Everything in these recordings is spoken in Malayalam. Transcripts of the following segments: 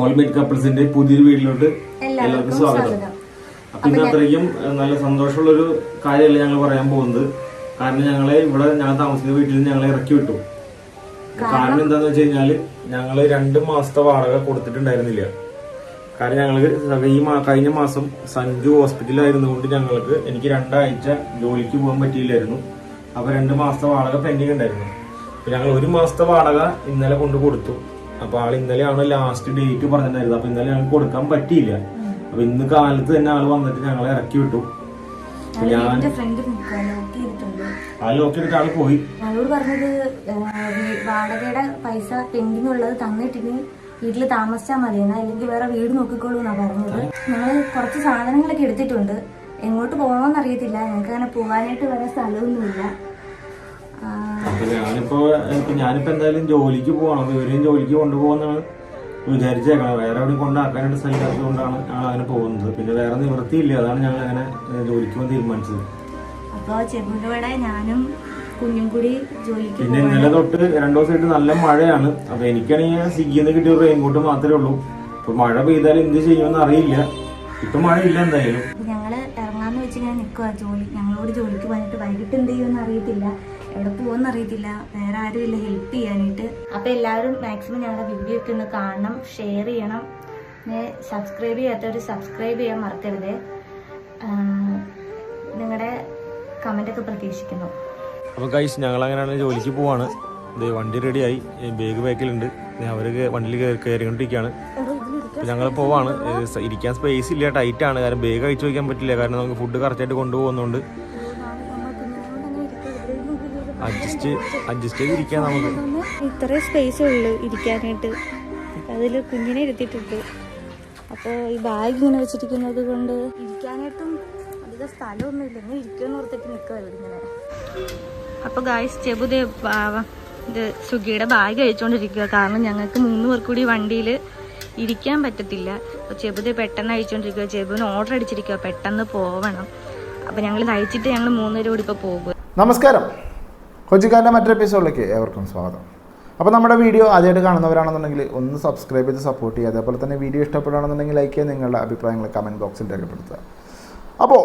ഹോൾമേറ്റ് കപ്പിൾസിന്റെ പുതിയൊരു വീട്ടിലോട്ട് എല്ലാവർക്കും സ്വാഗതം. അപ്പൊ ഇന്ന് അത്രയ്ക്കും നല്ല സന്തോഷമുള്ള ഒരു കാര്യമല്ല ഞങ്ങൾ പറയാൻ പോകുന്നത്? കാരണം ഞങ്ങളെ ഇവിടെ ഞങ്ങൾ താമസിക്കുന്ന വീട്ടിൽ നിന്ന് ഞങ്ങളെ ഇറക്കി വിട്ടു. കാരണം എന്താന്ന് വെച്ച് കഴിഞ്ഞാൽ ഞങ്ങൾ രണ്ട് മാസത്തെ വാടക കൊടുത്തിട്ടുണ്ടായിരുന്നില്ല. കാരണം ഞങ്ങൾക്ക് ഈ മാ- കഴിഞ്ഞ മാസം സഞ്ജു ഹോസ്പിറ്റലായിരുന്നുകൊണ്ട് ഞങ്ങൾക്ക് എനിക്ക് രണ്ടാഴ്ച ജോലിക്ക് പോകാൻ പറ്റിയില്ലായിരുന്നു. അപ്പൊ രണ്ട് മാസത്തെ വാടക പെൻഡിങ് ഉണ്ടായിരുന്നു. ഞങ്ങൾ ഒരു മാസത്തെ വാടക ഇന്നലെ കൊണ്ട് കൊടുത്തു. അപ്പൊ ആൾ ഇന്നലെയാണ് ലാസ്റ്റ് ഡേറ്റ് പറഞ്ഞിട്ടുണ്ടായിരുന്നത് അപ്പൊ ഇന്നലെ ഞങ്ങൾക്ക് കൊടുക്കാൻ പറ്റിയില്ല. അപ്പൊ ഇന്ന് കാലത്ത് തന്നെ ആൾ വന്നിട്ട് ഞങ്ങളെ ഇറക്കി വിട്ടു. ഞാൻ ആ ലോക്ക് എടുത്ത് ആൾ പോയി. ഞങ്ങളോട് പറഞ്ഞത് വാടകയുടെ പൈസ പെൻഡിങ് ഉള്ളത് വീട്ടിൽ താമസിച്ചാൽ മതി. അല്ലെങ്കിൽ വേറെ വീട് നോക്കിക്കോളൂ എന്നാ പറഞ്ഞത്. ഞങ്ങൾ കുറച്ച് സാധനങ്ങളൊക്കെ എടുത്തിട്ടുണ്ട്. എങ്ങോട്ട് പോകണമെന്നറിയത്തില്ല ഞങ്ങൾക്ക് അങ്ങനെ പോകാനായിട്ട് വേറെ സ്ഥലമൊന്നുമില്ല. അപ്പൊ ഞാനിപ്പോ ഇപ്പൊ ഞാനിപ്പോ എന്തായാലും ജോലിക്ക് പോകണം. അപ്പൊ ഇവരെയും ജോലിക്ക് കൊണ്ടുപോകുന്നതാണ് വിചാരിച്ചേക്കണം വേറെ എവിടെ കൊണ്ടാക്കാനായിട്ട് സ്ഥലമില്ലാത്തത് കൊണ്ടാണ് ഞങ്ങൾ അങ്ങനെ പോകുന്നത്. പിന്നെ വേറെ നിവൃത്തിയില്ല. അതാണ് ഞങ്ങൾ അങ്ങനെ ജോലിക്ക് പോകാൻ തീരുമാനിച്ചത്. അപ്പൊ ചെറുതിന്റെ കൂടെ ഞാനും കുഞ്ഞും കൂടി ജോലിക്ക് പിന്നെ ഇന്നലെ തൊട്ട് രണ്ടു ദിവസമായിട്ട് നല്ല മഴയാണ്. അപ്പൊ എനിക്കാണെങ്കിൽ സ്വിഗ്ഗിന്ന് കിട്ടിയ ഒരു റെയിൻകോട്ട് മാത്രമേ ഉള്ളൂ. ഇപ്പൊ മഴ പെയ്താൽ എന്ത് ചെയ്യുമെന്ന് അറിയില്ല. ഇപ്പൊ ഇല്ല എന്തായാലും. അപ്പൊ ഞങ്ങൾ ഇറങ്ങാന്ന് വെച്ച് നിൽക്കുക ജോലി ഞങ്ങളോട് ജോലിക്ക് പോയിട്ട് വൈകിട്ട് എന്ത് ചെയ്യുമെന്ന് അറിയത്തില്ല. എവിടെ പോകുമെന്ന് അറിയത്തില്ല വേറെ ആരും ഇല്ല ഹെൽപ്പ് ചെയ്യാനായിട്ട്. അപ്പൊ എല്ലാവരും മാക്സിമം ഞങ്ങളുടെ വീഡിയോ ഒക്കെ ഒന്ന് കാണണം ഷെയർ ചെയ്യണം. സബ്സ്ക്രൈബ് ചെയ്യാത്തവർ സബ്സ്ക്രൈബ് ചെയ്യാൻ മറക്കരുത്. നിങ്ങളുടെ ഒക്കെ പ്രതീക്ഷിക്കുന്നു. അപ്പൊ കൈസ് ഞങ്ങൾ അങ്ങനെയാണ് ജോലിക്ക് പോവാണ്. വണ്ടി റെഡിയായി ബാഗ് ബാക്കിലുണ്ട് അവർക്ക് വണ്ടിയിൽ കയറി- കയറിക്കൊണ്ടിരിക്കുകയാണ് ഞങ്ങൾ പോവാണ്. ഇരിക്കാൻ സ്പേസ് ഇല്ല. ടൈറ്റ് ആണ്. കാരണം ബാഗ് അയച്ചു വയ്ക്കാൻ പറ്റില്ല. കാരണം നമുക്ക് ഫുഡ് കറക്റ്റായിട്ട് കൊണ്ടുപോകുന്നതുകൊണ്ട് അഡ്ജസ്റ്റ് അഡ്ജസ്റ്റ് ചെയ്ത് ഇരിക്കാം നമുക്ക്. ഇത്രേ സ്പേസ് ഉള്ളൂ ഇരിക്കാനായിട്ട്. അതിൽ കുഞ്ഞിനെ ഇരുത്തിയിട്ടുണ്ട്. അപ്പോൾ ഈ ബാഗ് ഇങ്ങനെ വെച്ചിരിക്കുന്നത് കൊണ്ട് ഇരിക്കാനായിട്ടും അധികം സ്ഥലമൊന്നും ഇല്ല. ഇങ്ങനെ ഇരിക്കുമെന്ന് ഓർത്തിട്ട് നിൽക്കുക ഇങ്ങനെ അപ്പോൾ ഗായ്സ് ചെബുദേ ഇത് സുഖിയുടെ ബാഗ് അഴിച്ചുകൊണ്ടിരിക്കുക കാരണം ഞങ്ങൾക്ക് മൂന്ന് പേർ കൂടി വണ്ടിയിൽ ഇരിക്കാൻ പറ്റത്തില്ല. അപ്പോൾ ചെബുദേ പെട്ടെന്ന് അഴിച്ചുകൊണ്ടിരിക്കുക ചെബുവിന് ഓർഡർ അടിച്ചിരിക്കുക പെട്ടെന്ന് പോവണം. അപ്പോൾ ഞങ്ങൾ ഇത് അയച്ചിട്ട് ഞങ്ങൾ മൂന്നുപേരും കൂടി ഇപ്പോൾ പോകും നമസ്കാരം. കൊച്ചിക്കാരന്റെ മറ്റൊരു എപ്പിസോഡിലേക്ക് ഏവർക്കും സ്വാഗതം. അപ്പോൾ നമ്മുടെ വീഡിയോ ആദ്യമായിട്ട് കാണുന്നവരാണെന്നുണ്ടെങ്കിൽ ഒന്ന് സബ്സ്ക്രൈബ് ചെയ്ത് സപ്പോർട്ട് ചെയ്യുക. അതേപോലെ തന്നെ വീഡിയോ ഇഷ്ടപ്പെടുകയാണെന്നുണ്ടെങ്കിൽ ലൈക്ക് ചെയ്യുക നിങ്ങളുടെ അഭിപ്രായങ്ങൾ കമന്റ് ബോക്സിൽ രേഖപ്പെടുത്തുക. അപ്പോൾ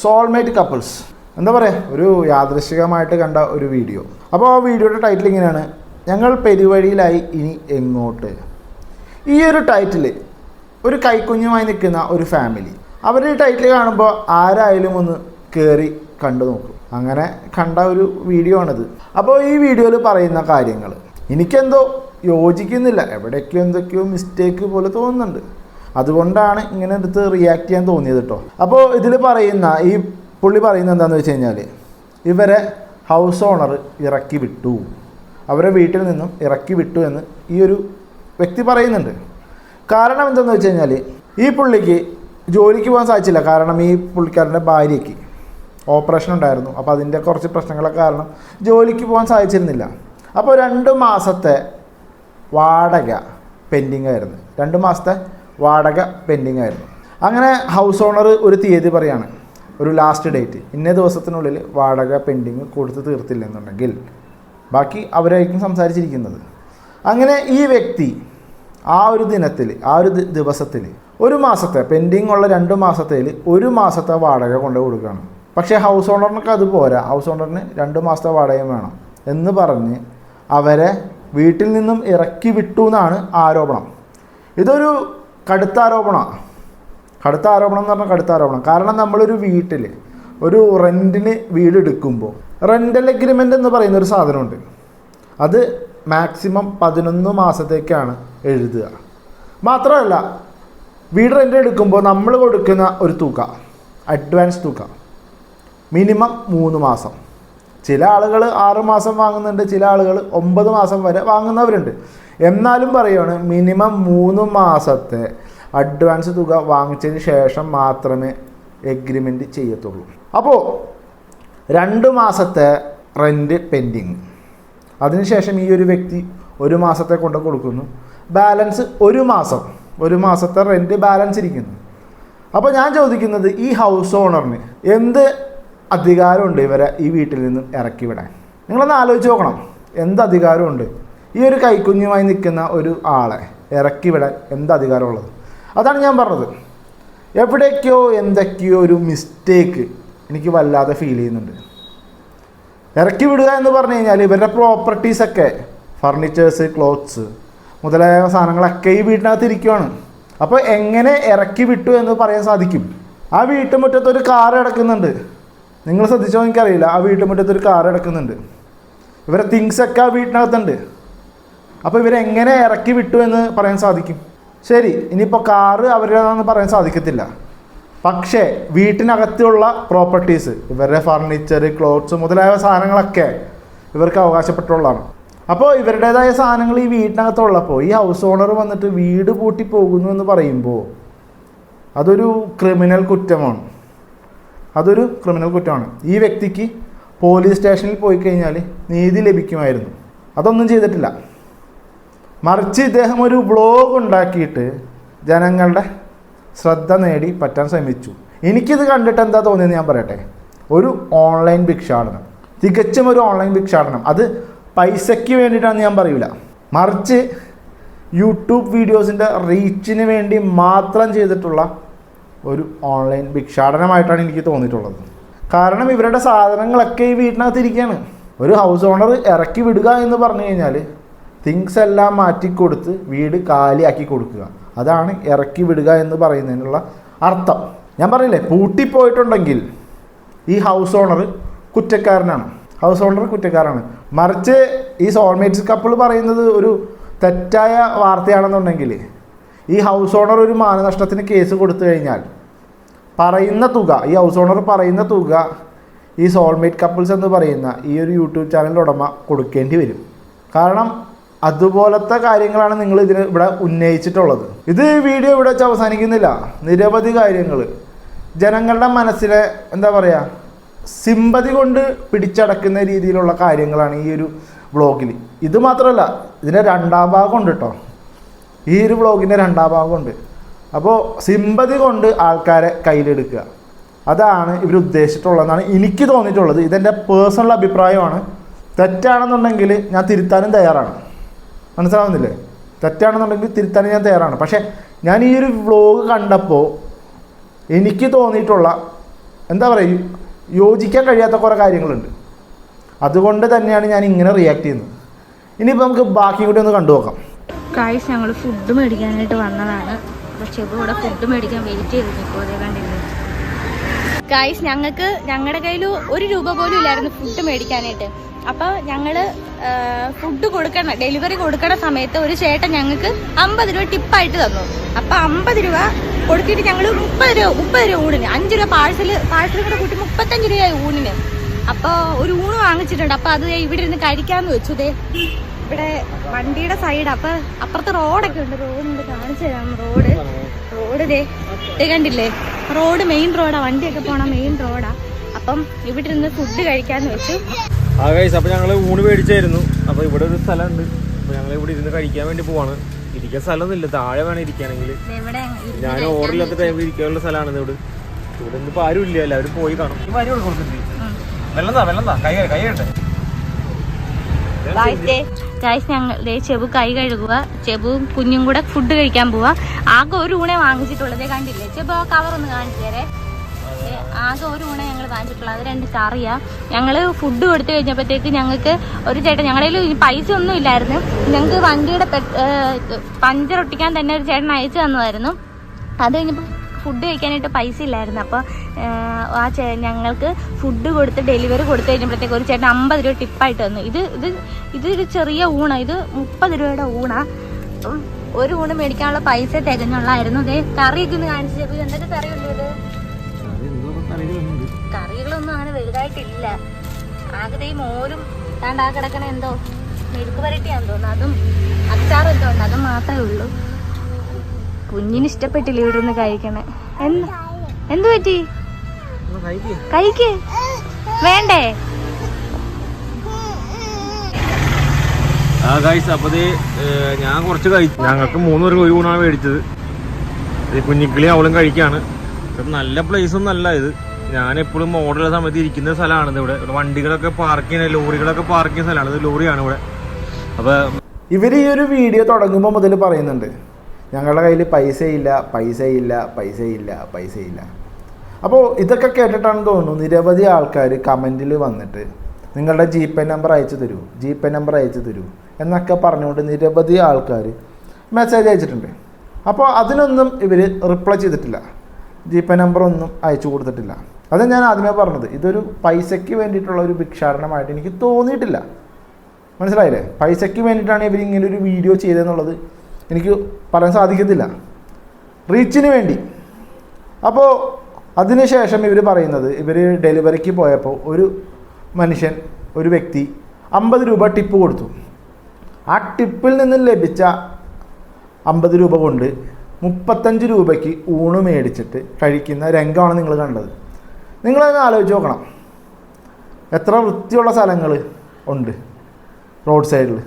സോൾമേറ്റ് കപ്പിൾസ് എന്താ പറയുക ഒരു യാദൃശികമായിട്ട് കണ്ട ഒരു വീഡിയോ. അപ്പോൾ ആ വീഡിയോയുടെ ടൈറ്റിൽ ഇങ്ങനെയാണ് ഞങ്ങൾ പെരുവഴിയിലായി ഇനി എങ്ങോട്ട്? ഈ ഒരു ടൈറ്റിൽ ഒരു കൈക്കുഞ്ഞുമായി നിൽക്കുന്ന ഒരു ഫാമിലി അവരുടെ ടൈറ്റിൽ കാണുമ്പോൾ ആരായാലും ഒന്ന് കയറി കണ്ടു നോക്കും അങ്ങനെ കണ്ട ഒരു വീഡിയോ ആണിത്. അപ്പോൾ ഈ വീഡിയോയിൽ പറയുന്ന കാര്യങ്ങൾ എനിക്കെന്തോ യോജിക്കുന്നില്ല. എവിടെയൊക്കെയോ എന്തൊക്കെയോ മിസ്റ്റേക്ക് പോലെ തോന്നുന്നുണ്ട്. അതുകൊണ്ടാണ് ഇങ്ങനെ എടുത്ത് റിയാക്ട് ചെയ്യാൻ തോന്നിയത് കേട്ടോ അപ്പോൾ ഇതിൽ പറയുന്ന ഈ പുള്ളി പറയുന്നത് എന്താണെന്ന് വെച്ച് കഴിഞ്ഞാൽ ഇവരെ ഹൗസ് ഓണർ ഇറക്കി വിട്ടു. അവരെ വീട്ടിൽ നിന്നും ഇറക്കി വിട്ടു എന്ന് ഈ ഒരു വ്യക്തി പറയുന്നുണ്ട്. കാരണം എന്താണെന്ന് വെച്ച് കഴിഞ്ഞാൽ ഈ പുള്ളിക്ക് ജോലിക്ക് പോകാൻ സാധിച്ചില്ല. കാരണം ഈ പുള്ളിക്കാരന്റെ ഭാര്യയ്ക്ക്. ഓപ്പറേഷൻ ഉണ്ടായിരുന്നു. അപ്പോൾ അതിന്റെ കുറച്ച് പ്രശ്നങ്ങളൊക്കെ കാരണം ജോലിക്ക് പോകാൻ സാധിച്ചിരുന്നില്ല. അപ്പോൾ രണ്ട് മാസത്തെ വാടക പെൻഡിങ് ആയിരുന്നു. രണ്ട് മാസത്തെ വാടക പെൻഡിങ് ആയിരുന്നു. അങ്ങനെ ഹൗസ് ഓണർ ഒരു തീയതി പറയാണ് ഒരു ലാസ്റ്റ് ഡേറ്റ് ഇന്ന ദിവസത്തിനുള്ളിൽ വാടക പെൻഡിങ് കൊടുത്ത് തീർത്തില്ലെന്നുണ്ടെങ്കിൽ ബാക്കി അവരായിരിക്കും സംസാരിച്ചിരിക്കുന്നത്. അങ്ങനെ ഈ വ്യക്തി ആ ഒരു ദിനത്തിൽ ആ ഒരു ദിവസത്തിൽ ഒരു മാസത്തെ പെൻഡിങ് ഉള്ള രണ്ട് മാസത്തേൽ ഒരു മാസത്തെ വാടക കൊണ്ട് കൊടുക്കുകയാണ്. പക്ഷേ ഹൗസ് ഓണറിനൊക്കെ അത് പോരാ. ഹൗസ് ഓണറിന് രണ്ട് മാസത്തെ വാടകയും വേണം. എന്ന് പറഞ്ഞ് അവരെ വീട്ടിൽ നിന്നും ഇറക്കി വിട്ടു എന്നാണ് ആരോപണം. ഇതൊരു കടുത്ത ആരോപണമാണ് കടുത്ത ആരോപണം എന്ന് പറഞ്ഞാൽ കടുത്ത ആരോപണം കാരണം നമ്മളൊരു വീട്ടിൽ ഒരു റെന്റിന് വീടെടുക്കുമ്പോൾ റെന്റൽ എഗ്രിമെന്റ് എന്ന് പറയുന്ന ഒരു സാധനമുണ്ട്. അത് മാക്സിമം പതിനൊന്ന് മാസത്തേക്കാണ് എഴുതുക. മാത്രമല്ല വീട് റെന്റ് എടുക്കുമ്പോൾ നമ്മൾ കൊടുക്കുന്ന ഒരു തുക അഡ്വാൻസ് തുക. മിനിമം മൂന്ന് മാസം. ചില ആളുകൾ ആറ് മാസം വാങ്ങുന്നുണ്ട് ചില ആളുകൾ ഒമ്പത് മാസം വരെ വാങ്ങുന്നവരുണ്ട്. എന്നാലും പറയുകയാണ് മിനിമം മൂന്ന് മാസത്തെ അഡ്വാൻസ് തുക വാങ്ങിച്ചതിന് ശേഷം മാത്രമേ എഗ്രിമെന്റ് ചെയ്യത്തുള്ളൂ. അപ്പോൾ രണ്ട് മാസത്തെ റെന്റ് പെൻഡിങ് അതിനുശേഷം ഈ ഒരു വ്യക്തി ഒരു മാസത്തെ കൊണ്ട് കൊടുക്കുന്നു. ബാലൻസ് ഒരു മാസം ഒരു മാസത്തെ റെന്റ് ബാലൻസ് ഇരിക്കുന്നു. അപ്പോൾ ഞാൻ ചോദിക്കുന്നത് ഈ ഹൗസ് ഓണറിന് എന്ത് അധികാരമുണ്ട് ഇവരെ ഈ വീട്ടിൽ നിന്നും ഇറക്കി വിടാൻ. നിങ്ങളൊന്ന് ആലോചിച്ച് നോക്കണം. എന്ത് അധികാരമുണ്ട്? ഈ ഒരു കൈക്കുഞ്ഞുമായി നിൽക്കുന്ന ഒരു ആളെ ഇറക്കി വിടാൻ എന്ത് അധികാരമുള്ളത്? അതാണ് ഞാൻ പറഞ്ഞത്. എവിടേക്കോ എന്തൊക്കെയോ ഒരു മിസ്റ്റേക്ക് എനിക്ക് വല്ലാതെ ഫീൽ ചെയ്യുന്നുണ്ട്. ഇറക്കി വിടുക എന്ന് പറഞ്ഞു കഴിഞ്ഞാൽ ഇവരുടെ പ്രോപ്പർട്ടീസൊക്കെ ഫർണിച്ചേഴ്സ് ക്ലോത്ത്സ് മുതലായ സാധനങ്ങളൊക്കെ ഈ വീട്ടിനകത്ത് ഇരിക്കുവാണ്. അപ്പോൾ എങ്ങനെ ഇറക്കി വിട്ടു എന്ന് പറയാൻ സാധിക്കും? ആ വീട്ടുമുറ്റത്ത് ഒരു കാർ കിടക്കുന്നുണ്ട്. നിങ്ങൾ ശ്രദ്ധിച്ചോ എനിക്കറിയില്ല. ആ വീട്ടുമുറ്റത്ത് ഒരു കാർ കിടക്കുന്നുണ്ട്. ഇവരെ തിങ്സ് ഒക്കെ ആ വീട്ടിനകത്തുണ്ട്. അപ്പോൾ ഇവരെങ്ങനെ ഇറക്കി വിട്ടു എന്ന് പറയാൻ സാധിക്കും? ശരി ഇനിയിപ്പോൾ കാറ് അവരുടേതാണെന്ന് പറയാൻ സാധിക്കത്തില്ല. പക്ഷേ വീട്ടിനകത്തുള്ള പ്രോപ്പർട്ടീസ് ഇവരുടെ ഫർണിച്ചർ ക്ലോത്ത്സ് മുതലായ സാധനങ്ങളൊക്കെ ഇവർക്ക് അവകാശപ്പെട്ടുള്ളതാണ്. അപ്പോൾ ഇവരുടേതായ സാധനങ്ങൾ ഈ വീട്ടിനകത്തുള്ളപ്പോൾ ഈ ഹൗസ് ഓണർ വന്നിട്ട് വീട് പൂട്ടി പോകുന്നു എന്ന് പറയുമ്പോൾ അതൊരു ക്രിമിനൽ കുറ്റമാണ്. അതൊരു ക്രിമിനൽ കുറ്റമാണ്. ഈ വ്യക്തിക്ക് പോലീസ് സ്റ്റേഷനിൽ പോയി കഴിഞ്ഞാൽ നീതി ലഭിക്കുമായിരുന്നു. അതൊന്നും ചെയ്തിട്ടില്ല. മറിച്ച് ഇദ്ദേഹം ഒരു വ്ളോഗ് ഉണ്ടാക്കിയിട്ട് ജനങ്ങളുടെ ശ്രദ്ധ നേടി പറ്റാൻ ശ്രമിച്ചു. എനിക്കിത് കണ്ടിട്ട് എന്താ തോന്നിയെന്ന് ഞാൻ പറയട്ടെ. ഒരു ഓൺലൈൻ ഭിക്ഷാടനം. തികച്ചും ഒരു ഓൺലൈൻ ഭിക്ഷാടനം. അത് പൈസയ്ക്ക് വേണ്ടിയിട്ടാണെന്ന് ഞാൻ പറയില്ല മറിച്ച് യൂട്യൂബ് വീഡിയോസിന്റെ റീച്ചിന് വേണ്ടി മാത്രം ചെയ്തിട്ടുള്ള ഒരു ഓൺലൈൻ ഭിക്ഷാടനമായിട്ടാണ് എനിക്ക് തോന്നിയിട്ടുള്ളത്. കാരണം ഇവരുടെ സാധനങ്ങളൊക്കെ ഈ വീട്ടിനകത്ത് ഇരിക്കുകയാണ് ഒരു ഹൗസ് ഓണർ ഇറക്കി വിടുക എന്ന് പറഞ്ഞു കഴിഞ്ഞാൽ തിങ്സ് എല്ലാം മാറ്റിക്കൊടുത്ത് വീട് കാലിയാക്കി കൊടുക്കുക. അതാണ് ഇറക്കി വിടുക എന്ന് പറയുന്നതിനുള്ള അർത്ഥം. ഞാൻ പറഞ്ഞില്ലേ പൂട്ടിപ്പോയിട്ടുണ്ടെങ്കിൽ ഈ ഹൗസ് ഓണർ കുറ്റക്കാരനാണ്. ഹൗസ് ഓണർ കുറ്റക്കാരാണ്. മറിച്ച് ഈ സോൾമേറ്റ്സ് കപ്പിൾ പറയുന്നത് ഒരു തെറ്റായ വാർത്തയാണെന്നുണ്ടെങ്കിൽ ഈ ഹൗസ് ഓണർ ഒരു മാനനഷ്ടത്തിന് കേസ് കൊടുത്തു കഴിഞ്ഞാൽ പറയുന്ന തുക ഈ ഹൗസ് ഓണർ പറയുന്ന തുക ഈ സോൾമേറ്റ് കപ്പിൾസ് എന്ന് പറയുന്ന ഈ ഒരു യൂട്യൂബ് ചാനലിന്റെ ഉടമ കൊടുക്കേണ്ടി വരും. കാരണം അതുപോലത്തെ കാര്യങ്ങളാണ് നിങ്ങൾ ഇതിന് ഇവിടെ ഉന്നയിച്ചിട്ടുള്ളത്. ഇത് വീഡിയോ ഇവിടെ വെച്ച് അവസാനിക്കുന്നില്ല. നിരവധി കാര്യങ്ങൾ ജനങ്ങളുടെ മനസ്സിലെ എന്താ പറയുക സിമ്പതി കൊണ്ട് പിടിച്ചടക്കുന്ന രീതിയിലുള്ള കാര്യങ്ങളാണ് ഈ ഒരു വ്ളോഗിൽ ഇത് മാത്രമല്ല ഇതിന്റെ രണ്ടാം ഭാഗം ഉണ്ട് കേട്ടോ ഈ ഒരു വ്ളോഗിന്റെ രണ്ടാം ഭാഗമുണ്ട്. അപ്പോൾ സിമ്പതി കൊണ്ട് ആൾക്കാരെ കയ്യിലെടുക്കുക. അതാണ് ഇവർ ഉദ്ദേശിച്ചിട്ടുള്ളതെന്നാണ് എനിക്ക് തോന്നിയിട്ടുള്ളത്. ഇതെന്റെ പേഴ്സണൽ അഭിപ്രായമാണ്. തെറ്റാണെന്നുണ്ടെങ്കിൽ ഞാൻ തിരുത്താനും തയ്യാറാണ്. മനസ്സിലാവുന്നില്ലേ? തെറ്റാണെന്നുണ്ടെങ്കിൽ തിരുത്താനും ഞാൻ തയ്യാറാണ്. പക്ഷേ ഞാൻ ഈ ഒരു വ്ളോഗ് കണ്ടപ്പോൾ എനിക്ക് തോന്നിയിട്ടുള്ള എന്താ പറയുക യോജിക്കാൻ കഴിയാത്ത കുറേ കാര്യങ്ങളുണ്ട്. അതുകൊണ്ട് തന്നെയാണ് ഞാൻ ഇങ്ങനെ റിയാക്ട് ചെയ്യുന്നത്. ഇനിയിപ്പോൾ നമുക്ക് ബാക്കി കൂടി ഒന്ന് കണ്ടു നോക്കാം കായ്സ് ഞങ്ങൾ ഫുഡ് മേടിക്കാനായിട്ട് വന്നതാണ്. പക്ഷെ ഇവിടെ ഫുഡ് മേടിക്കാൻ വെയിറ്റ് ചെയ്ത് നിൽക്കുമോ അതേ കണ്ടില്ലേ? കായ്സ് ഞങ്ങൾക്ക് ഞങ്ങളുടെ കയ്യിൽ ഒരു രൂപ പോലും ഇല്ലായിരുന്നു ഫുഡ് മേടിക്കാനായിട്ട്. അപ്പോൾ ഞങ്ങൾ ഫുഡ് കൊടുക്കണം ഡെലിവറി കൊടുക്കണ സമയത്ത് ഒരു ചേട്ടൻ ഞങ്ങൾക്ക് അമ്പത് രൂപ ടിപ്പായിട്ട് തന്നു. അപ്പോൾ അമ്പത് രൂപ കൊടുത്തിട്ട് ഞങ്ങൾ മുപ്പത് രൂപ മുപ്പത് രൂപ ഊണിന് അഞ്ച് രൂപ പാഴ്സൽ പാഴ്സൽ കൂടെ കൂട്ടി മുപ്പത്തഞ്ച് രൂപയായി ഊണിന്. അപ്പോൾ ഒരു ഊണ് വാങ്ങിച്ചിട്ടുണ്ട്. അപ്പോൾ അത് ഇവിടെ ഇരുന്ന് കഴിക്കാമെന്ന് വെച്ചു ദേ. ഇവിടെ വണ്ടിയുടെ സൈഡ് അപ്പൊ അപ്പുറത്ത് റോഡൊക്കെ ഉണ്ട്. റോഡുണ്ട് കാണിച്ചു തരാം. റോഡ്. റോഡ് ദേ ദേ കണ്ടില്ലേ? റോഡ് മെയിൻ റോഡാ വണ്ടിയൊക്കെ പോണ മെയിൻ റോഡാ അപ്പം ഇവിടെ ഇരുന്ന് ഫുഡ് കഴിക്കാന്ന് വെച്ചു. ആ അപ്പൊ ഞങ്ങൾ ഊണ് മേടിച്ചായിരുന്നു. അപ്പൊ ഇവിടെ ഒരു സ്ഥലമുണ്ട്. അപ്പൊ ഞങ്ങൾ ഇവിടെ ഇരുന്ന് കഴിക്കാൻ വേണ്ടി പോവാണ്. ഇരിക്കാൻ സ്ഥലമൊന്നുമില്ല. താഴെ വേണം ഇരിക്കുകയാണെങ്കിൽ ഇവിടെ ഞാൻ ഓർഡറില്ലാത്ത ടൈമിൽ ഇരിക്കാനുള്ള സ്ഥലമാണ് ഇവിടെ. ഇവിടെ ഇന്ന് ഇപ്പൊ ആരും ഇല്ല. എല്ലാവരും പോയി കാണും. വെള്ളം വെള്ളം കൈ കൈ ഗായ്സ് ഞങ്ങൾ ചെബു കൈ കഴുകുക. ചെബുവും കുഞ്ഞും കൂടെ ഫുഡ് കഴിക്കാൻ പോവാ. ആകെ ഒരു ഊണേ വാങ്ങിച്ചിട്ടുള്ളത് കണ്ടില്ലേ? ചെബു ആ കവർ ഒന്ന് കാണിച്ചു തരേ. ആകെ ഒരു ഊണ ഞങ്ങൾ വാങ്ങിച്ചിട്ടുള്ളത് അത് രണ്ട് കറിയാ. ഞങ്ങൾ ഫുഡ് കൊടുത്തു കഴിഞ്ഞപ്പോഴത്തേക്ക് ഞങ്ങൾക്ക് ഒരു ചേട്ടൻ ഞങ്ങളുടെ പൈസ ഒന്നും ഇല്ലായിരുന്നു. ഞങ്ങൾക്ക് വണ്ടിയുടെ പഞ്ചർ ഒട്ടിക്കാൻ തന്നെ ഒരു ചേട്ടൻ അയച്ചു തന്നതായിരുന്നു. അത് കഴിഞ്ഞപ്പോൾ ഫുഡ് കഴിക്കാനായിട്ട് പൈസ ഇല്ലായിരുന്നു. അപ്പോൾ ആ ഞങ്ങൾക്ക് ഫുഡ് കൊടുത്ത് ഡെലിവറി കൊടുത്തു കഴിഞ്ഞപ്പോഴത്തേക്ക് ഒരു ചേട്ടൻ അമ്പത് രൂപ ടിപ്പായിട്ട് തന്നു. ഇത് ഇത് ഇതൊരു ചെറിയ ഊണ. ഇത് മുപ്പത് രൂപയുടെ ഊണ. ഒരു ഊണ് മേടിക്കാനുള്ള പൈസ തികഞ്ഞുള്ളായിരുന്നു. ഇതേ കറിയൊക്കെ ഒന്ന് കാണിച്ചത് എന്തൊക്കെ കറിയുള്ളൂ ഇത്? കറികളൊന്നും അങ്ങനെ വലുതായിട്ടില്ല. ആകെ ഈ മോരും താണ്ട് ആ കിടക്കണ എന്തോ മെഴുക്ക് വരട്ടിയാന്ന് തോന്നുന്നു. അതും അച്ചാർ എന്തോ ഉണ്ട്. അതും മാത്രമേ ഉള്ളൂ. കുഞ്ഞിന് ഇഷ്ടപ്പെട്ടില്ല ഇവിടെ നിന്ന് കഴിക്കണേ? എന്ത്? എന്തു പറ്റി? കഴിക്ക്. വേണ്ടേ? ഞാൻ കുറച്ച് കഴിച്ചു ഞങ്ങൾക്ക് മൂന്ന് പേർക്ക് ഒരു ഊണാണ് മേടിച്ചത്. ഈ കുഞ്ഞിക്കിളി അവളും കഴിക്കാണ്. നല്ല പ്ലേസ് ഒന്നും അല്ല ഇത്. ഞാൻ എപ്പോഴും മോഡലുള്ള സമയത്ത് ഇരിക്കുന്ന സ്ഥലമാണ് ഇവിടെ. ഇവിടെ വണ്ടികളൊക്കെ പാർക്ക് ചെയ്യുന്ന ലോറികളൊക്കെ പാർക്ക് ചെയ്യുന്ന സ്ഥലമാണ്. ഇത് ലോറിയാണ് ഇവിടെ. അപ്പൊ ഇവർ ഈ ഒരു വീഡിയോ തുടങ്ങുമ്പോൾ മുതൽ പറയുന്നുണ്ട് ഞങ്ങളുടെ കയ്യിൽ പൈസയില്ല പൈസയില്ല പൈസയില്ല പൈസയില്ല. അപ്പോൾ ഇതൊക്കെ കേട്ടിട്ടാണെന്ന് തോന്നുന്നു നിരവധി ആൾക്കാർ കമന്റിൽ വന്നിട്ട് നിങ്ങളുടെ ജി പേ നമ്പർ അയച്ചു തരൂ ജി പേ നമ്പർ അയച്ചു തരൂ എന്നൊക്കെ പറഞ്ഞുകൊണ്ട് നിരവധി ആൾക്കാർ മെസ്സേജ് അയച്ചിട്ടുണ്ട്. അപ്പോൾ അതിനൊന്നും ഇവർ റിപ്ലൈ ചെയ്തിട്ടില്ല. ജി പേ നമ്പർ ഒന്നും അയച്ചു കൊടുത്തിട്ടില്ല. അത് ഞാൻ ആദ്യമേ പറഞ്ഞത്. ഇതൊരു പൈസയ്ക്ക് വേണ്ടിയിട്ടുള്ള ഒരു ഭിക്ഷാടനമായിട്ട് എനിക്ക് തോന്നിയിട്ടില്ല. മനസ്സിലായില്ലേ? പൈസയ്ക്ക് വേണ്ടിയിട്ടാണ് ഇവർ ഇങ്ങനെ ഒരു വീഡിയോ ചെയ്തതെന്നുള്ളത്. എനിക്ക് പറയാൻ സാധിക്കത്തില്ല. റീച്ചിന് വേണ്ടി. അപ്പോൾ അതിനുശേഷം ഇവർ പറയുന്നത് ഇവർ ഡെലിവറിക്ക് പോയപ്പോൾ ഒരു മനുഷ്യൻ ഒരു വ്യക്തി അമ്പത് രൂപ ടിപ്പ് കൊടുത്തു. ആ ടിപ്പിൽ നിന്ന് ലഭിച്ച അമ്പത് രൂപ കൊണ്ട് മുപ്പത്തഞ്ച് രൂപയ്ക്ക് ഊണ് മേടിച്ചിട്ട് കഴിക്കുന്ന രംഗമാണ് നിങ്ങൾ കണ്ടത്. നിങ്ങളതിന് ആലോചിച്ച് നോക്കണം. എത്ര വൃത്തിയുള്ള സ്ഥലങ്ങൾ ഉണ്ട് റോഡ് സൈഡിൽ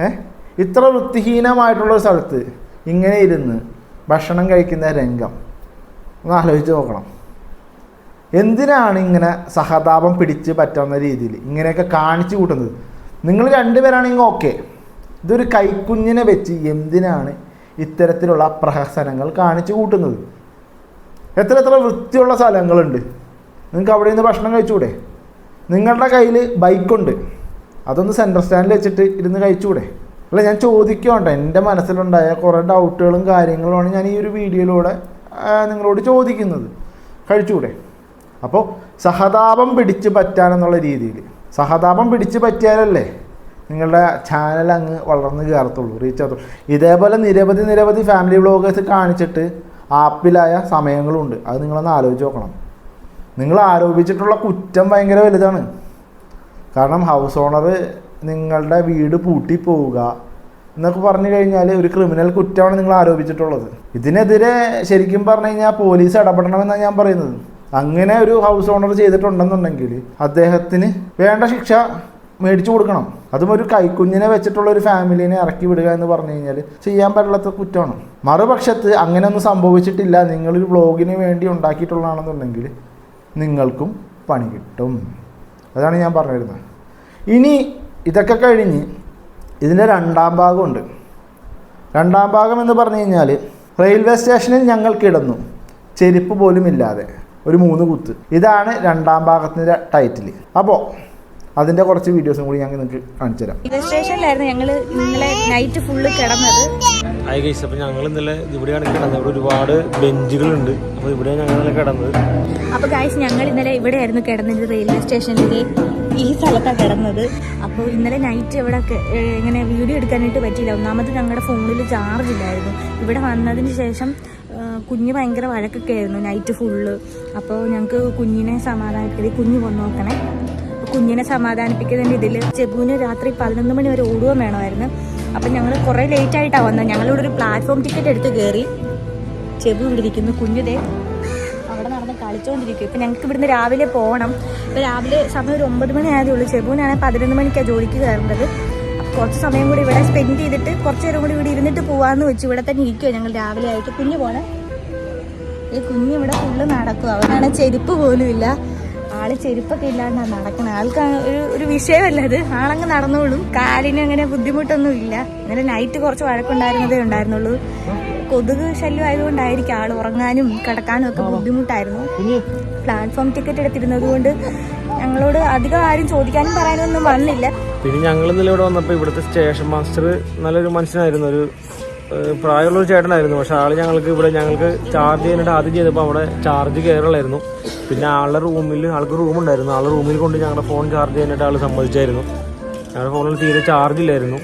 ഏ? ഇത്ര വൃത്തിഹീനമായിട്ടുള്ള സ്ഥലത്ത് ഇങ്ങനെ ഇരുന്ന് ഭക്ഷണം കഴിക്കുന്ന രംഗം. ഒന്ന് ആലോചിച്ച് നോക്കണം. എന്തിനാണ് ഇങ്ങനെ സഹതാപം പിടിച്ച് പറ്റാവുന്ന രീതിയിൽ ഇങ്ങനെയൊക്കെ കാണിച്ചു കൂട്ടുന്നത്? നിങ്ങൾ രണ്ടുപേരാണെങ്കിൽ ഓക്കെ. ഇതൊരു കൈക്കുഞ്ഞിനെ വെച്ച് എന്തിനാണ് ഇത്തരത്തിലുള്ള പ്രഹസനങ്ങൾ കാണിച്ചു കൂട്ടുന്നത്? എത്ര എത്ര വൃത്തിയുള്ള സ്ഥലങ്ങളുണ്ട്. നിങ്ങൾക്ക് അവിടെ നിന്ന് ഭക്ഷണം കഴിച്ചുകൂടെ? നിങ്ങളുടെ കയ്യിൽ ബൈക്കുണ്ട്. അതൊന്ന് സെൻട്രൽ സ്റ്റാൻഡിൽ വെച്ചിട്ട് ഇരുന്ന് കഴിച്ചുകൂടെ? അല്ല ഞാൻ ചോദിക്കുവാണ്ട എന്റെ മനസ്സിലുണ്ടായ കുറേ ഡൗട്ടുകളും കാര്യങ്ങളുമാണ് ഞാൻ ഈ ഒരു വീഡിയോയിലൂടെ നിങ്ങളോട് ചോദിക്കുന്നത്. കഴിച്ചുകൂടെ അപ്പോൾ സഹതാപം പിടിച്ച് പറ്റാനെന്നുള്ള രീതിയിൽ. സഹതാപം പിടിച്ച് പറ്റിയാലല്ലേ നിങ്ങളുടെ ചാനൽ അങ്ങ് വളർന്ന് കയറത്തുള്ളൂ റീച്ച് ആകത്തുള്ളൂ. ഇതേപോലെ നിരവധി നിരവധി ഫാമിലി വ്ളോഗേഴ്സ് കാണിച്ചിട്ട് ആപ്പിലായ സമയങ്ങളുണ്ട്. അത് നിങ്ങളൊന്ന് ആലോചിച്ച് നോക്കണം. നിങ്ങൾ ആരോപിച്ചിട്ടുള്ള കുറ്റം ഭയങ്കര വലുതാണ്. കാരണം ഹൗസ് ഓണർ നിങ്ങളുടെ വീട് പൂട്ടി പോവുക എന്നൊക്കെ പറഞ്ഞു കഴിഞ്ഞാൽ ഒരു ക്രിമിനൽ കുറ്റമാണ് നിങ്ങൾ ആരോപിച്ചിട്ടുള്ളത്. ഇതിനെതിരെ ശരിക്കും പറഞ്ഞു കഴിഞ്ഞാൽ പോലീസ് ഇടപെടണമെന്നാണ് ഞാൻ പറയുന്നത്. അങ്ങനെ ഒരു ഹൗസ് ഓണർ ചെയ്തിട്ടുണ്ടെന്നുണ്ടെങ്കിൽ അദ്ദേഹത്തിന് വേണ്ട ശിക്ഷ മേടിച്ചു കൊടുക്കണം. അതും ഒരു കൈക്കുഞ്ഞിനെ വെച്ചിട്ടുള്ള ഒരു ഫാമിലിനെ ഇറക്കി വിടുക എന്ന് പറഞ്ഞു കഴിഞ്ഞാൽ ചെയ്യാൻ പറ്റാത്ത കുറ്റമാണ്. മറുപക്ഷത്ത് അങ്ങനെയൊന്നും സംഭവിച്ചിട്ടില്ല. നിങ്ങളൊരു വ്ളോഗിന് വേണ്ടി ഉണ്ടാക്കിയിട്ടുള്ളതാണെന്നുണ്ടെങ്കിൽ നിങ്ങൾക്കും പണി കിട്ടും. അതാണ് ഞാൻ പറഞ്ഞു വരുന്നത് ഇനി ഇതൊക്കെ കഴിഞ്ഞ് ഇതിന്റെ രണ്ടാം ഭാഗമുണ്ട്. രണ്ടാം ഭാഗം എന്ന് പറഞ്ഞു കഴിഞ്ഞാൽ റെയിൽവേ സ്റ്റേഷനിൽ ഞങ്ങൾ കിടന്നു. ചെരുപ്പ് പോലും ഇല്ലാതെ ഒരു മൂന്ന് കുത്ത്. ഇതാണ് രണ്ടാം ഭാഗത്തിന്റെ ടൈറ്റിൽ അപ്പോൾ അതിന്റെ കുറച്ച് വീഡിയോസും കൂടി ഞാൻ നിങ്ങൾക്ക് കാണിച്ചു തരാം. സ്റ്റേഷനിലായിരുന്നു ഞങ്ങൾ ഇന്നലെ നൈറ്റ് ഫുള്ള് കിടന്നത്. ആയി ഗൈസ് അപ്പോൾ ഞങ്ങൾ ഇന്നലെ ഇവിടെയാണ് കിടന്നത്. ഇവിടെ ഒരുപാട് ബെഞ്ചുകളുണ്ട്. അപ്പോൾ ഇവിടെയാണ് ഞങ്ങൾ കിടന്നത്. അപ്പോൾ ഗായ്സ് ഞങ്ങൾ ഇന്നലെ ഇവിടെയായിരുന്നു കിടന്നത് റെയിൽവേ സ്റ്റേഷനിലെ ഈ സ്ഥലത്താണ് കിടന്നത്. അപ്പോൾ ഇന്നലെ നൈറ്റ് ഇവിടെ ഇങ്ങനെ വീഡിയോ എടുക്കാനായിട്ട് പറ്റിയില്ല. ഒന്നാമത് ഞങ്ങളുടെ ഫോണിൽ ചാർജ് ഇല്ലായിരുന്നു. ഇവിടെ വന്നതിന് ശേഷം കുഞ്ഞ് ഭയങ്കര വഴക്കൊക്കെ ആയിരുന്നു നൈറ്റ് ഫുള്ള് അപ്പോൾ ഞങ്ങൾക്ക് കുഞ്ഞിനെ സമാധാനത്തിൽ കുഞ്ഞ് കൊണ്ടു നോക്കണേ. കുഞ്ഞിനെ സമാധാനിപ്പിക്കുന്നതിന്റെ ഇതിൽ ചെബുവിന് രാത്രി പതിനൊന്ന് മണി വരെ ഓടുകയും വേണമായിരുന്നു. അപ്പം ഞങ്ങൾ കുറേ ലേറ്റ് ആയിട്ടാണ് വന്നത് ഞങ്ങളിവിടെ ഒരു പ്ലാറ്റ്ഫോം ടിക്കറ്റ് എടുത്ത് കയറി ചെബു ഇവിടെ ഇരിക്കുന്നു. കുഞ്ഞുതേ അവിടെ നടന്ന് കളിച്ചുകൊണ്ടിരിക്കും ഇപ്പം ഞങ്ങൾക്ക് ഇവിടുന്ന് രാവിലെ പോകണം. ഇപ്പം രാവിലെ സമയം ഒരു ഒമ്പത് മണി ആയതേ ഉള്ളൂ. ചെബുവിനാണെങ്കിൽ പതിനൊന്ന് മണിക്കാണ് ജോലിക്ക് കയറേണ്ടത്. കുറച്ച് സമയം കൂടി ഇവിടെ സ്പെൻഡ് ചെയ്തിട്ട് കുറച്ച് നേരം കൂടി ഇവിടെ ഇരുന്നിട്ട് പോവാന്ന് വെച്ച് ഇവിടെ തന്നെ ഇരിക്കുമോ ഞങ്ങൾ രാവിലെ ആയിട്ട്. കുഞ്ഞ് പോണേ. ഈ കുഞ്ഞ് ഇവിടെ ഫുള്ള് നടക്കും. അവനാണ് ചെരുപ്പ് പോലും ഇല്ല ആൾ ചെരുപ്പൊക്കെ ഇല്ലാണ്ടാണ് നടക്കണത് ആൾക്ക് ഒരു ഒരു വിഷയമല്ല അത്. ആളങ്ങ് നടന്നോളും. കാലിന് അങ്ങനെ ബുദ്ധിമുട്ടൊന്നും ഇല്ല ഇന്നലെ നൈറ്റ് കുറച്ച് വഴക്കുണ്ടായിരുന്നതേ ഉണ്ടായിരുന്നുള്ളൂ. കൊതുക് ശല്യം ആയതുകൊണ്ടായിരിക്കും ആൾ ഉറങ്ങാനും കിടക്കാനും ഒക്കെ ബുദ്ധിമുട്ടായിരുന്നു. പ്ലാറ്റ്ഫോം ടിക്കറ്റ് എടുത്തിരുന്നത് കൊണ്ട് ഞങ്ങളോട് അധികം ആരും ചോദിക്കാനും പറയാനൊന്നും വന്നില്ല. പിന്നെ ഞങ്ങൾ ഇന്നലെ ഇവിടെ വന്നപ്പോൾ ഇവിടുത്തെ സ്റ്റേഷൻ മാസ്റ്റർ നല്ലൊരു മനുഷ്യനായിരുന്നു. ഒരു പ്രായമുള്ള ഒരു ചേട്ടനായിരുന്നു. പക്ഷെ ആൾ ഞങ്ങൾക്ക് ഇവിടെ ഞങ്ങൾക്ക് ചാർജ് ചെയ്യാനായിട്ട് ആദ്യം ചെയ്തപ്പോൾ അവിടെ ചാർജ് കയറുള്ളായിരുന്നു പിന്നെ ആളുടെ റൂമിൽ ആൾക്ക് റൂം ഉണ്ടായിരുന്നു. ആളുടെ റൂമിൽ കൊണ്ട് ഞങ്ങളുടെ ഫോൺ ചാർജ് ചെയ്യാനായിട്ട് ആൾ സമ്മതിച്ചായിരുന്നു. ഞങ്ങളുടെ ഫോണിൽ തീരെ ചാർജ് ഇല്ലായിരുന്നു.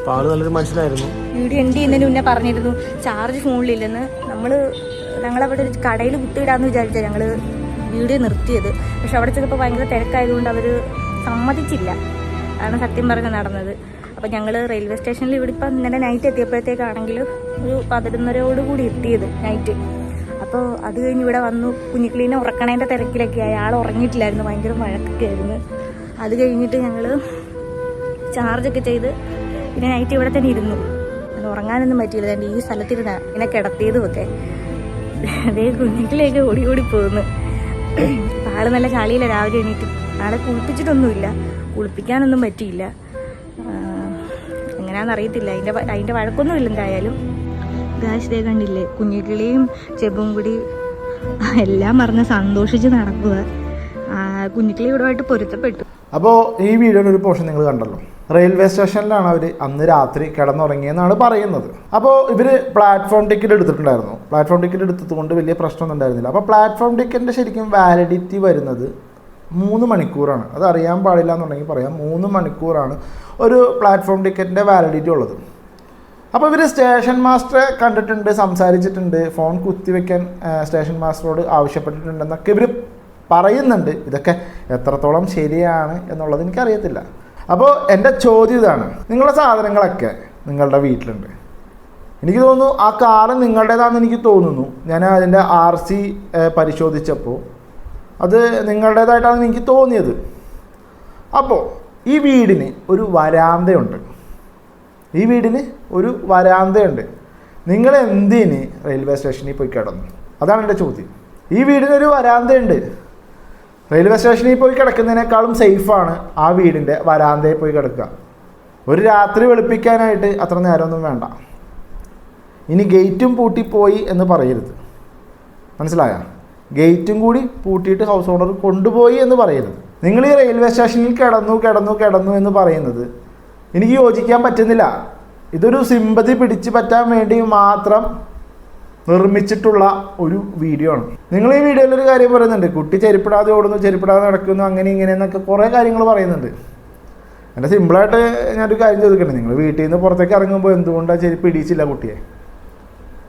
അപ്പോൾ ആൾ നല്ലൊരു മനസ്സിലായിരുന്നു വീഡിയോ എൻഡ് ചെയ്യുന്നതിന് മുന്നേ പറഞ്ഞിരുന്നു ചാർജ് ഫോണിലില്ലെന്ന് നമ്മൾ ഞങ്ങളവിടെ ഒരു കടയിൽ കുത്തിയിടാന്ന് വിചാരിച്ചാൽ ഞങ്ങൾ വീഡിയോ നിർത്തിയത്. പക്ഷെ അവിടെ ചെന്നപ്പോൾ ഭയങ്കര തിരക്കായതുകൊണ്ട് അവർ സമ്മതിച്ചില്ല. അതാണ് സത്യം പറഞ്ഞ് നടന്നത്. അപ്പം ഞങ്ങൾ റെയിൽവേ സ്റ്റേഷനിൽ ഇവിടെ ഇപ്പം ഇന്നലെ നൈറ്റ് എത്തിയപ്പോഴത്തേക്കാണെങ്കിൽ ഒരു പതിനൊന്നരയോട് കൂടി എത്തിയത് നൈറ്റ് അപ്പോൾ അത് കഴിഞ്ഞ് ഇവിടെ വന്നു. കുഞ്ഞിക്കിളീനെ ഉറക്കണേന്റെ തിരക്കിലൊക്കെ ആയി. ഉറങ്ങിയിട്ടില്ലായിരുന്നു. ഭയങ്കര വഴക്കൊക്കെ ആയിരുന്നു. അത് കഴിഞ്ഞിട്ട് ഞങ്ങൾ ചാർജൊക്കെ ചെയ്ത് പിന്നെ നൈറ്റ് ഇവിടെ തന്നെ ഇരുന്നു. അത് ഉറങ്ങാനൊന്നും പറ്റിയില്ല. ഈ സ്ഥലത്തിരുന്ന. ഇങ്ങനെ കിടത്തിയതും ഒക്കെ അതേ കുഞ്ഞിക്കിളിയൊക്കെ ഓടി ഓടി പോകുന്നു. ആൾ നല്ല ചളിയില്ല രാവിലെ എണീറ്റ്. ആളെ കുളിപ്പിച്ചിട്ടൊന്നുമില്ല. കുളിപ്പിക്കാനൊന്നും പറ്റിയില്ല. അറിയത്തില്ല അതിന്റെ അതിന്റെ വഴക്കൊന്നും ഇല്ല എന്തായാലും. ഗാശ്രേ ദേ കണ്ടില്ലേ? കുഞ്ഞുകിളിയും ചെബും കൂടി എല്ലാം മറന്ന് സന്തോഷിച്ച് നടക്കുക. കുഞ്ഞിക്കിളി ഇവിടുമായിട്ട് പൊരുത്തപ്പെട്ടു. അപ്പോൾ ഈ വീഡിയോയുടെ ഒരു പോർഷൻ നിങ്ങൾ കണ്ടല്ലോ. റെയിൽവേ സ്റ്റേഷനിലാണ് അവർ അന്ന് രാത്രി കിടന്നുറങ്ങിയെന്നാണ് പറയുന്നത്. അപ്പോൾ ഇവർ പ്ലാറ്റ്ഫോം ടിക്കറ്റ് എടുത്തിട്ടുണ്ടായിരുന്നു. പ്ലാറ്റ്ഫോം ടിക്കറ്റ് എടുത്തതുകൊണ്ട് വലിയ പ്രശ്നമൊന്നും ഉണ്ടായിരുന്നില്ല. അപ്പോൾ പ്ലാറ്റ്ഫോം ടിക്കറ്റിന്റെ ശരിക്കും വാലിഡിറ്റി വരുന്നത് മൂന്ന് മണിക്കൂറാണ്. അത് അറിയാൻ പാടില്ല എന്നുണ്ടെങ്കിൽ പറയാം. മൂന്ന് മണിക്കൂറാണ് ഒരു പ്ലാറ്റ്ഫോം ടിക്കറ്റിന്റെ വാലിഡിറ്റി ഉള്ളത്. അപ്പോൾ ഇവർ സ്റ്റേഷൻ മാസ്റ്ററെ കണ്ടിട്ടുണ്ട് സംസാരിച്ചിട്ടുണ്ട് ഫോൺ കുത്തിവെക്കാൻ സ്റ്റേഷൻ മാസ്റ്ററോട് ആവശ്യപ്പെട്ടിട്ടുണ്ടെന്നൊക്കെ ഇവർ പറയുന്നുണ്ട്. ഇതൊക്കെ എത്രത്തോളം ശരിയാണ് എന്നുള്ളത് എനിക്കറിയത്തില്ല. അപ്പോൾ എന്റെ ചോദ്യം ഇതാണ്. നിങ്ങളുടെ സാധനങ്ങളൊക്കെ നിങ്ങളുടെ വീട്ടിലുണ്ട്. എനിക്ക് തോന്നുന്നു ആ കാലം നിങ്ങളുടേതാണെന്ന് എനിക്ക് തോന്നുന്നു. ഞാൻ അതിന്റെ ആർ സി പരിശോധിച്ചപ്പോൾ അത് നിങ്ങളുടേതായിട്ടാണ് എനിക്ക് തോന്നിയത്. അപ്പോൾ ഈ വീടിന് ഒരു വരാന്തയുണ്ട്. ഈ വീടിന് ഒരു വരാന്തയുണ്ട്. നിങ്ങൾ എന്തിന് റെയിൽവേ സ്റ്റേഷനിൽ പോയി കിടന്നു? അതാണ് എന്റെ ചോദ്യം. ഈ വീടിനൊരു വരാന്തയുണ്ട്. റെയിൽവേ സ്റ്റേഷനിൽ പോയി കിടക്കുന്നതിനേക്കാളും സേഫാണ് ആ വീടിന്റെ വരാന്തയിൽ പോയി കിടക്കുക. ഒരു രാത്രി വെളുപ്പിക്കാനായിട്ട് അത്ര നേരമൊന്നും വേണ്ട. ഇനി ഗേറ്റും പൂട്ടിപ്പോയി എന്ന് പറയരുത്. മനസ്സിലായ? ഗേറ്റും കൂടി പൂട്ടിയിട്ട് ഹൗസ് ഓണർ കൊണ്ടുപോയി എന്ന് പറയരുത് നിങ്ങൾ ഈ റെയിൽവേ സ്റ്റേഷനിൽ കിടന്നു കിടന്നു കിടന്നു എന്ന് പറയുന്നത് എനിക്ക് യോജിക്കാൻ പറ്റുന്നില്ല. ഇതൊരു സിമ്പതി പിടിച്ചു പറ്റാൻ വേണ്ടി മാത്രം നിർമ്മിച്ചിട്ടുള്ള ഒരു വീഡിയോ ആണ്. നിങ്ങൾ ഈ വീഡിയോയിൽ ഒരു കാര്യം പറയുന്നുണ്ട്. കുട്ടി ചെരുപ്പിടാതെ ഓടുന്നു ചെരുപ്പിടാതെ നടക്കുന്നു അങ്ങനെ ഇങ്ങനെ എന്നൊക്കെ കുറേ കാര്യങ്ങൾ പറയുന്നുണ്ട്. എന്റെ സിമ്പിളായിട്ട് ഞാനൊരു കാര്യം ചോദിക്കട്ടെ? നിങ്ങൾ വീട്ടിൽ നിന്ന് പുറത്തേക്ക് ഇറങ്ങുമ്പോൾ എന്തുകൊണ്ടാണ് ചെരുപ്പ് ഇടിയിച്ചില്ല കുട്ടിയെ?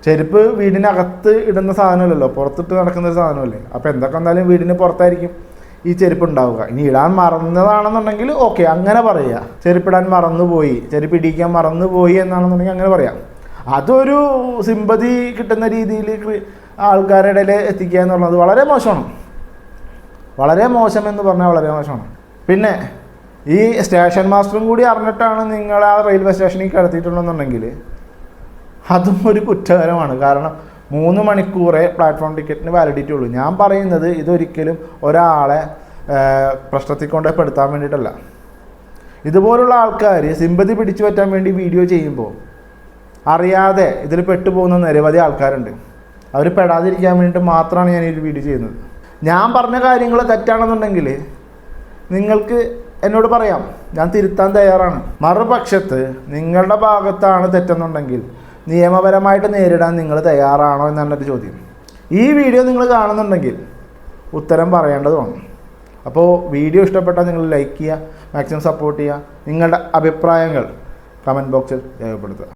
ചെരുപ്പ് വീടിനകത്ത് ഇടുന്ന സാധനമല്ലല്ലോ പുറത്തിട്ട് നടക്കുന്ന ഒരു സാധനമല്ലേ? അപ്പോൾ എന്തൊക്കെ വന്നാലും വീടിന് പുറത്തായിരിക്കും ഈ ചെരുപ്പ് ഉണ്ടാവുക. ഇനി ഇടാൻ മറന്നതാണെന്നുണ്ടെങ്കിൽ ഓക്കെ അങ്ങനെ പറയുക ചെരുപ്പിടാൻ മറന്നുപോയി ചെരുപ്പ് ഇടിക്കാൻ മറന്നുപോയി എന്നാണെന്നുണ്ടെങ്കിൽ അങ്ങനെ പറയാം. അതൊരു സിമ്പതി കിട്ടുന്ന രീതിയിൽ ആൾക്കാരുടെ ഇടയിൽ എത്തിക്കുക എന്നുള്ളത് വളരെ മോശമാണ്. വളരെ മോശം എന്ന് പറഞ്ഞാൽ വളരെ മോശമാണ്. പിന്നെ ഈ സ്റ്റേഷൻ മാസ്റ്ററും കൂടി അറിഞ്ഞിട്ടാണ് നിങ്ങൾ ആ റെയിൽവേ സ്റ്റേഷനിൽ കിടത്തിയിട്ടുണ്ടെന്നുണ്ടെങ്കിൽ അതും ഒരു കുറ്റകരമാണ്. കാരണം മൂന്ന് മണിക്കൂറേ പ്ലാറ്റ്ഫോം ടിക്കറ്റിന് വാലിഡിറ്റി ഉള്ളൂ. ഞാൻ പറയുന്നത് ഇതൊരിക്കലും ഒരാളെ പ്രശ്നത്തിൽ കൊണ്ടേ പെടുത്താൻ വേണ്ടിയിട്ടല്ല. ഇതുപോലുള്ള ആൾക്കാർ സിമ്പതി പിടിച്ചു പറ്റാൻ വേണ്ടി വീഡിയോ ചെയ്യുമ്പോൾ അറിയാതെ ഇതിൽ പെട്ടുപോകുന്ന നിരവധി ആൾക്കാരുണ്ട്. അവർ പെടാതിരിക്കാൻ വേണ്ടിയിട്ട് മാത്രമാണ് ഞാൻ ഈ വീഡിയോ ചെയ്യുന്നത്. ഞാൻ പറഞ്ഞ കാര്യങ്ങൾ തെറ്റാണെന്നുണ്ടെങ്കിൽ നിങ്ങൾക്ക് എന്നോട് പറയാം. ഞാൻ തിരുത്താൻ തയ്യാറാണ്. മറുപക്ഷത്ത് നിങ്ങളുടെ ഭാഗത്താണ് തെറ്റെന്നുണ്ടെങ്കിൽ നിയമപരമായിട്ട് നേരിടാൻ നിങ്ങൾ തയ്യാറാണോ എന്റെ ചോദ്യം. ഈ വീഡിയോ നിങ്ങൾ കാണുന്നുണ്ടെങ്കിൽ ഉത്തരം പറയേണ്ടതുമാണ്. അപ്പോൾ വീഡിയോ ഇഷ്ടപ്പെട്ടാൽ നിങ്ങൾ ലൈക്ക് ചെയ്യുക മാക്സിമം സപ്പോർട്ട് ചെയ്യുക നിങ്ങളുടെ അഭിപ്രായങ്ങൾ കമന്റ് ബോക്സിൽ രേഖപ്പെടുത്തുക.